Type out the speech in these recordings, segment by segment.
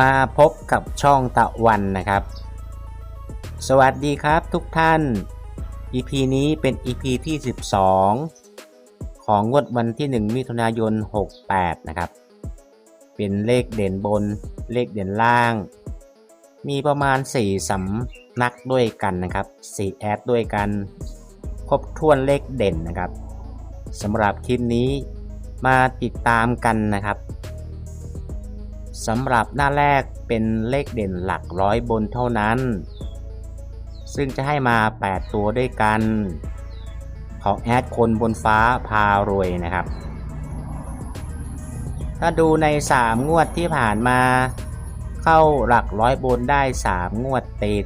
มาพบกับช่องตะวันนะครับ สวัสดีครับทุกท่าน EP นี้เป็น EP ที่ 12 ของงวดวันที่ 1 มิถุนายน 68 นะครับ เป็นเลขเด่นบนเลขเด่นล่าง มีประมาณ 4สำนักด้วยกันนะครับ 4 แอดด้วยกัน ครบถ้วนเลขเด่นนะครับสำหรับคลิปนี้มาติดตามกันนะครับ สำหรับหน้าแรกเป็นเลขเด่นหลักร้อยบนเท่านั้น ซึ่งจะให้มา 8 ตัวด้วยกัน ของแอดคนบนฟ้าพารวยนะครับ ถ้าดูใน 3 งวดที่ผ่านมา เข้าหลักร้อยบนได้ 3 งวดติด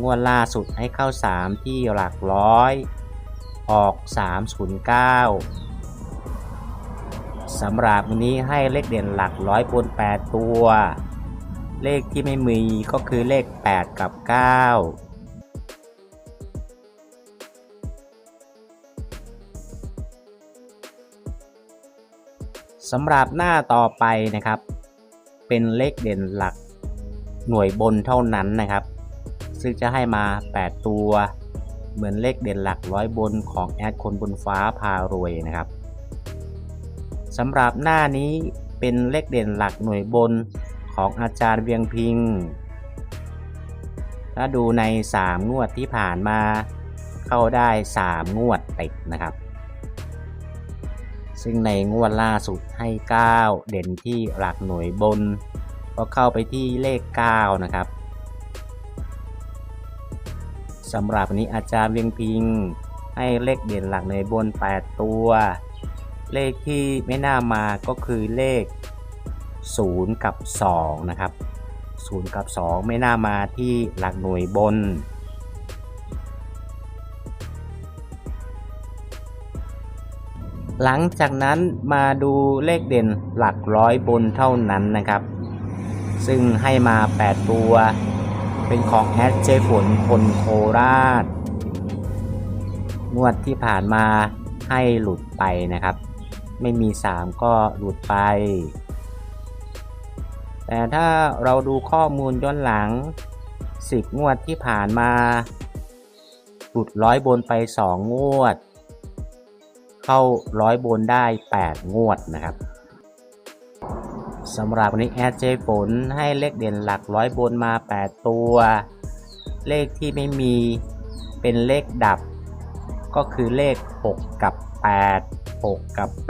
งวดล่าสุดให้เข้า 3 ที่หลักร้อย ออก 309 สำหรับวันนี้ให้เลขเด่นหลักร้อยบน8ตัว เลขที่ไม่มีก็คือเลข 8 กับ 9สำหรับหน้าต่อไปนะครับ เป็นเลขเด่นหลักหน่วยบนเท่านั้นนะครับ ซึ่งจะให้มา 8 ตัว เหมือนเลขเด่นหลักร้อยบนของแอดคนบนฟ้าพารวยนะครับ สำหรับหน้านี้เป็นเลขเด่นหลักหน่วยบนของอาจารย์เวียงพิง ถ้าดูใน 3 งวดที่ผ่านมาเข้าได้ 3 งวดติดนะครับ ซึ่งในงวดล่าสุดให้ 9 เด่นที่หลักหน่วยบน ก็เข้าไปที่เลข 9 นะครับสำหรับวันนี้อาจารย์เวียงพิง ให้เลขเด่นหลักหน่วยบน 8 ตัว เลขที่ไม่น่ามาก็คือเลข 0 กับ 2 นะครับ 0 กับ 2 ไม่น่ามาที่หลักหน่วยบน หลังจากนั้นมาดูเลขเด่นหลักร้อยบนเท่านั้นนะครับ ซึ่งให้มา 8 ตัว เป็นของแอดเจฝนคนโคราชงวดที่ผ่านมาให้หลุดไปนะครับ ไม่มี 3 ก็หลุดไป แต่ถ้าเราดูข้อมูลย้อนหลัง 10 งวดที่ผ่านมาหลุดร้อยบนไป 2 งวด เข้าร้อยบนได้ 8 งวดนะครับสำหรับวันนี้แอดเจฝนให้เลขเด่นหลักร้อยบนมา 8 ตัว เลขที่ไม่มีเป็นเลขดับ ก็คือเลข 6 กับ 8 6 กับ 8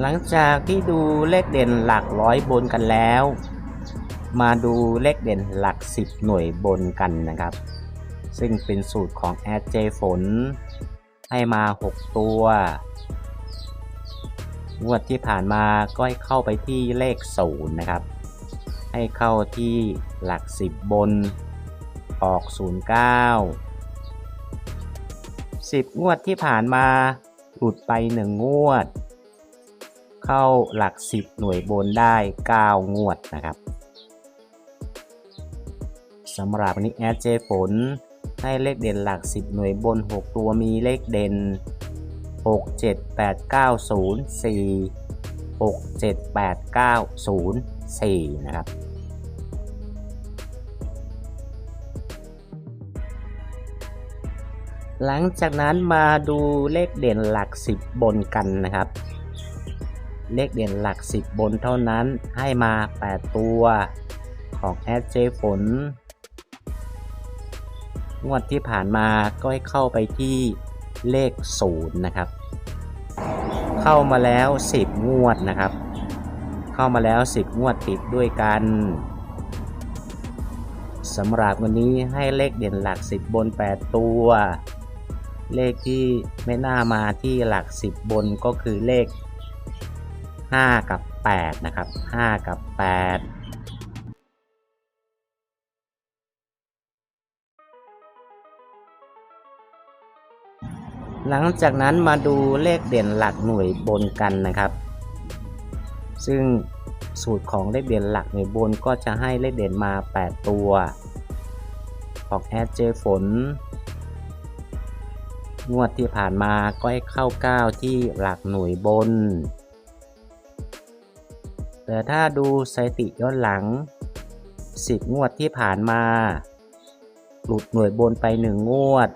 หลังจากที่ดูเลขเด่นหลักร้อยบนกันแล้ว มาดูเลขเด่นหลัก 10 หน่วยบนกันนะครับ ซึ่งเป็นสูตรของแอดเจฝน ให้มา 6 ตัว งวดที่ผ่านมาก็ให้เข้าไปที่เลข0นะครับ ให้เข้าที่หลัก10บน ออก 09 10 งวดที่ผ่านมาหลุดไป 1 งวด เข้าหลัก 10 หน่วยบนได้ 9 งวดนะครับสำหรับวันนี้แอดเจฝนให้เลขเด่นหลัก 10 หน่วยบน 6 ตัวมีเลขเด่น 6 7 8 9 0 4 6 7 8 9 0 4 นะครับหลังจากนั้นมาดูเลขเด่นหลัก 10 บนกันนะครับ เลขเด่นหลัก 10 บนเท่านั้นให้มา 8 ตัวของแอดเจฝน งวดที่ผ่านมาก็ให้เข้าไปที่ เลข 0 นะครับ เข้ามาแล้ว 10 งวดนะครับ เข้ามาแล้ว 10 งวดติดด้วยกันสำหรับวันนี้ให้เลขเด่นหลัก 10 บน 8 ตัว เลขที่ไม่น่ามาที่หลัก 10 บนก็คือเลข 5 กับ 8 นะครับ 5 กับ 8 หลังจากนั้นมาดูเลขเด่นหลักหน่วยบนกันนะครับ ซึ่งสูตรของเลขเด่นหลักในบนก็จะให้เลขเด่นมา 8 ตัว ของแอดเจฝน งวดที่ผ่านมาก็ให้เข้า 9 ที่หลักหน่วยบน แต่ถ้าดูสถิติย้อนหลัง 10 งวดที่ผ่านมา หลุดหน่วยบนไป 1 งวด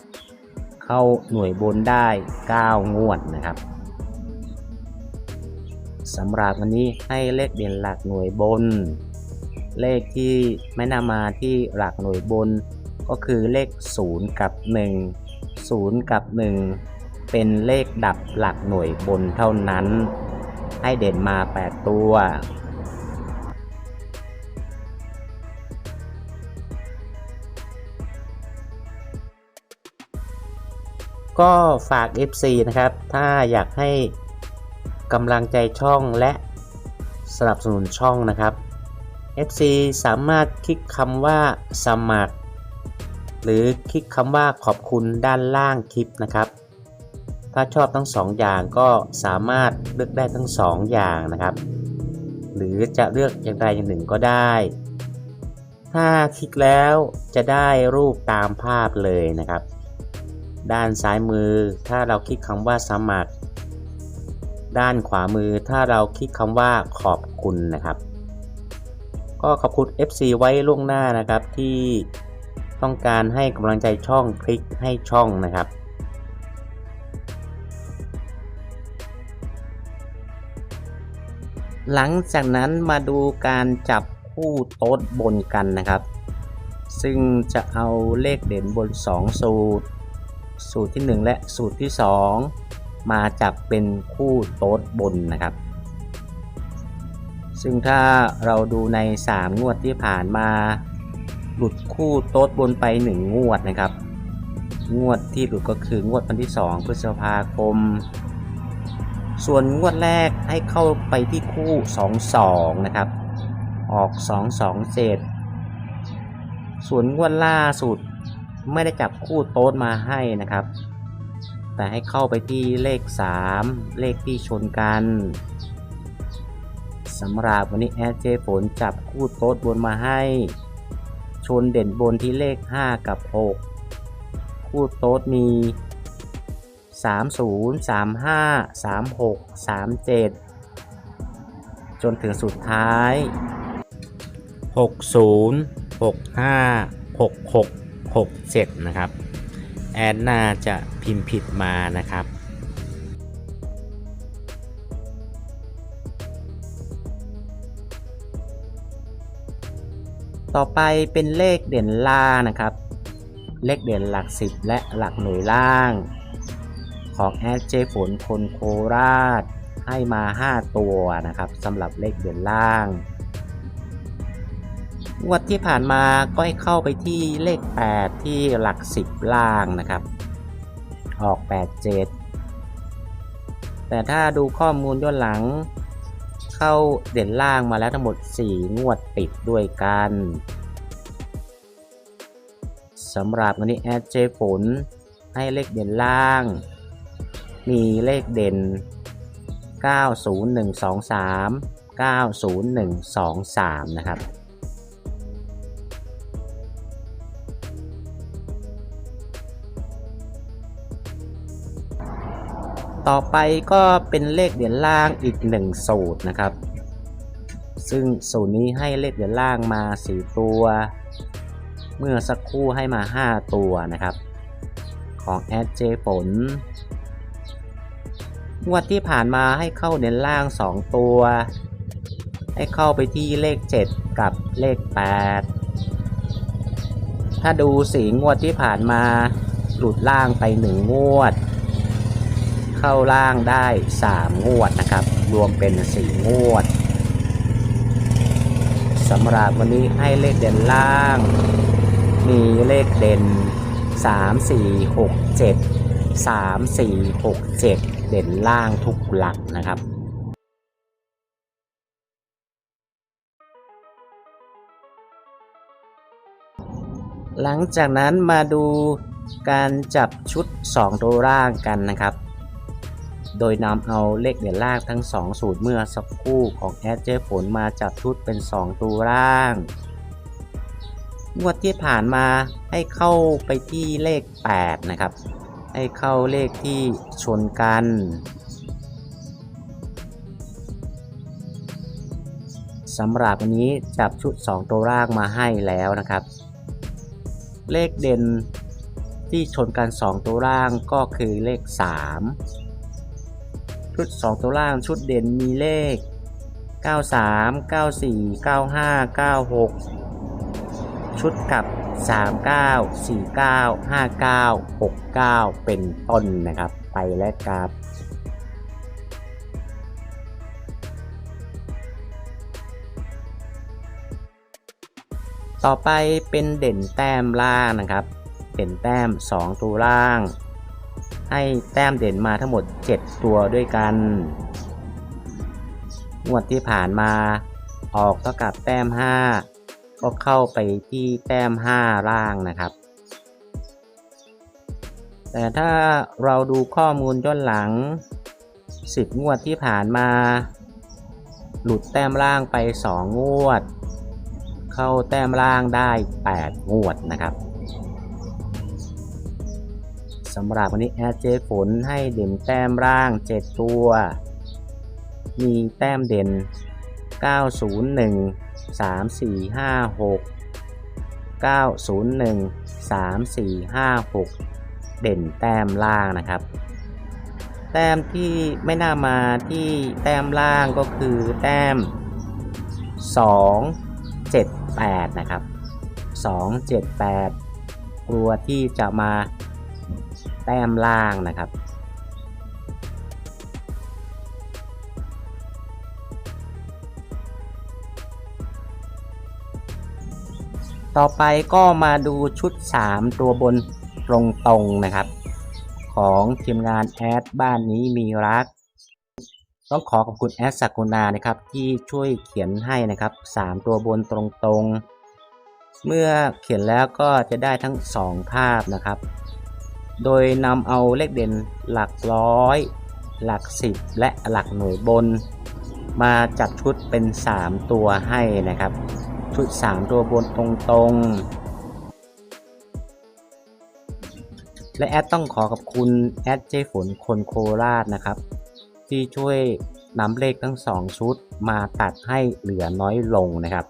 เข้าหน่วยบนได้ 9 งวดนะครับสำหรับวันนี้ให้เลขเด่นหลักหน่วยบน เลขที่ไม่นามาที่หลักหน่วยบน ก็คือเลข 0 กับ 1 0 กับ 1 เป็นเลขดับหลักหน่วยบนเท่านั้น ให้เด่นมา 8 ตัว ก็ฝาก FC นะครับ ถ้าอยากให้กำลังใจช่องและสนับสนุนช่องนะครับ FC สามารถคลิกคำว่าสมัคร หรือคลิกคำว่าขอบคุณด้านล่างคลิปนะครับ ถ้าชอบทั้งสองอย่างก็สามารถเลือกได้ทั้งสองอย่างนะครับ หรือจะเลือกอย่างใดอย่างหนึ่งก็ได้ ถ้าคลิกแล้วจะได้รูปตามภาพเลยนะครับ ด้านซ้ายมือ ถ้าเราคลิกคำว่าสมัคร ด้านขวามือ ถ้าเราคลิกคำว่าขอบคุณนะครับ ก็ขอบคุณ FC ไว้ล่วงหน้านะครับที่ต้องการให้กำลังใจช่องคลิกให้ช่องนะครับหลังจากนั้นมาดูการจับคู่โต๊ดบนกันนะครับ ซึ่งจะเอาเลขเด่นบน 2 สูตร สูตรที่ 1 และสูตรที่ 2 มาจับเป็นคู่โต๊ดบนนะครับ ซึ่งถ้าเราดูใน 3 งวดที่ผ่านมาหลุดคู่โต๊ดบนไป 1 งวดนะครับ งวดที่หลุดก็คืองวดวันที่ 2 พฤษภาคม ส่วนงวดแรกให้เข้าไปที่คู่ 2 2 นะครับ ออก 2 2 7ส่วนงวดล่าสุด ไม่ได้จับคู่โต๊ดมาให้นะครับ แต่ให้เข้าไปที่เลข 3 เลขที่ชนกันสำหรับวันนี้แอดเจฝนจับคู่โต๊ดบนมาให้ ชนเด่นบนที่เลข 5 กับ 6 คู่โต๊ดมี 30 35 36 37 จนถึงสุดท้าย 60 65 66 67 นะครับ แอดน่าจะพิมพ์ผิดมานะครับต่อไปเป็นเลขเด่นล่างนะครับ เลขเด่นหลัก 10 และหลักหน่วยล่าง ของแอดเจฝนคนโคราชให้มา 5 ตัวนะครับสำหรับเลขเด่นล่าง งวดที่ผ่านมาก็ให้เข้าไปที่เลข 8 ที่หลัก 10 ล่างนะครับ ออก 8 7 แต่ถ้าดูข้อมูลย้อนหลัง เข้าเด่นล่างมาแล้วทั้งหมด 4 งวดติดด้วยกันสำหรับวันนี้แอดเจฝนให้เลขเด่นล่าง มีเลขเด่น 90123 90123 นะครับ ต่อไปก็เป็นเลขเด่นล่างอีก 1 สูตรนะครับ ซึ่งสูตรนี้ให้เลขเด่นล่างมา 4 ตัว เมื่อสักครู่ให้มา 5 ตัวนะครับ ของแอดเจฝนงวดที่ผ่านมาให้เข้าเด่นล่าง 2 ตัว ให้เข้าไปที่เลข 7 กับเลข 8 ถ้าดูสีงวดที่ผ่านมาหลุดล่างไป 1 งวด เข้าล่างได้ 3 งวดนะครับ รวมเป็น 4 งวดสำหรับวันนี้ให้เลขเด่นล่าง มีเลขเด่น 3 4 6 7 3 4 6 7 เด่นล่างทุกหลักนะครับหลังจากนั้นมาดูการจับชุด 2 ตัวร่างกันนะครับ โดยนำเอาเลขเด่นล่างทั้ง 2 สูตรเมื่อสักครู่ของแอดเจฝนมาจับชุดเป็น 2 ตัวร่าง งวดที่ผ่านมาให้เข้าไปที่เลข 8 นะครับ ให้เข้าเลขที่ชนกันสำหรับวันนี้จับชุด 2 ตัวล่างมาให้แล้วนะครับ เลขเด่นที่ชนกัน 2 ตัวล่างก็คือเลข 3 ชุด 2 ตัวล่างชุดเด่นมีเลข 93 94 95 96 ชุดกับ 39 49 59 69 เป็นต้นนะครับ ไปและกราฟต่อไปเป็นเด่นแต้มล่างนะครับ เด่นแต้ม 2 ตัวล่าง ให้แต้มเด่นมาทั้งหมด 7 ตัวด้วยกัน งวดที่ผ่านมาออกเท่ากับแต้ม 5 ก็เข้าไปที่แต้ม 5 ล่างนะครับ แต่ถ้าเราดูข้อมูลย้อนหลัง 10 งวดที่ผ่านมา หลุดแต้มล่างไป 2 งวด เข้าแต้มล่างได้ 8 งวดนะครับ สำหรับวันนี้แอดเจฝนให้เด่นแต้มล่าง 7 ตัว มีแต้มเด่น 901 3456 901 3456 เด่นแต้มล่างนะครับ แต้มที่ไม่น่ามาที่แต้มล่างก็คือแต้ม 2 7 8 นะครับ 2 7 8 กลัวที่จะมา แต้มล่างนะครับ ต่อไปก็มาดูชุด 3 ตัวบนตรงๆนะครับ ของทีมงานแอดบ้านนี้มีรัก ต้องขอขอบคุณแอดสักุณานะครับที่ช่วยเขียนให้นะครับ 3 ตัวบนตรงๆ เมื่อเขียนแล้วก็จะได้ทั้ง 2 ภาพนะครับ โดยนำเอาเลขเด่นหลักร้อย หลัก10และหลักหน่วยบน มาจัดชุดเป็น 3 ตัวให้นะครับ ชุด 3 ตัวบนตรงๆ และแอดต้องขอขอบคุณแอดเจฝนคนโคราชนะครับ ที่ช่วยนำเลขทั้ง 2 ชุดมาตัดให้เหลือน้อยลงนะครับ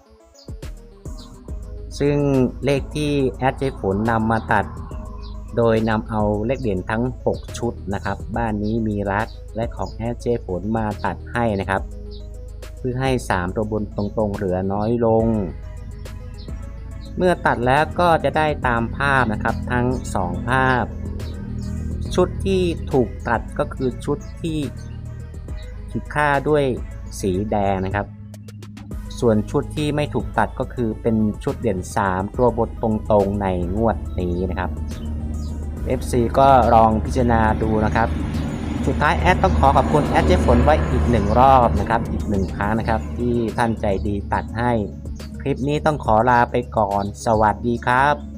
ซึ่งเลขที่แอดเจฝนนำมาตัด โดยนำเอาเลขเด่นทั้ง 6 ชุดนะครับ บ้านนี้มีรักและของแอดเจฝนมาตัดให้นะครับ เพื่อให้ 3 ตัวบนตรงๆเหลือน้อยลง เมื่อตัดแล้วก็จะได้ตามภาพนะครับทั้ง 2 ภาพ ชุดที่ถูกตัดก็คือชุดที่ขีดค่าด้วยสีแดงนะครับ ส่วนชุดที่ไม่ถูกตัดก็คือเป็นชุดเด่น 3 ตัวบนตรงๆในงวดนี้นะครับ FC ก็ลองพิจารณาดูนะครับ สุดท้ายแอดต้องขอขอบคุณแอดเจฝนไว้อีกหนึ่งรอบนะครับ อีกหนึ่งครั้งนะครับ ที่ท่านใจดีตัดให้ คลิปนี้ต้องขอลาไปก่อน สวัสดีครับ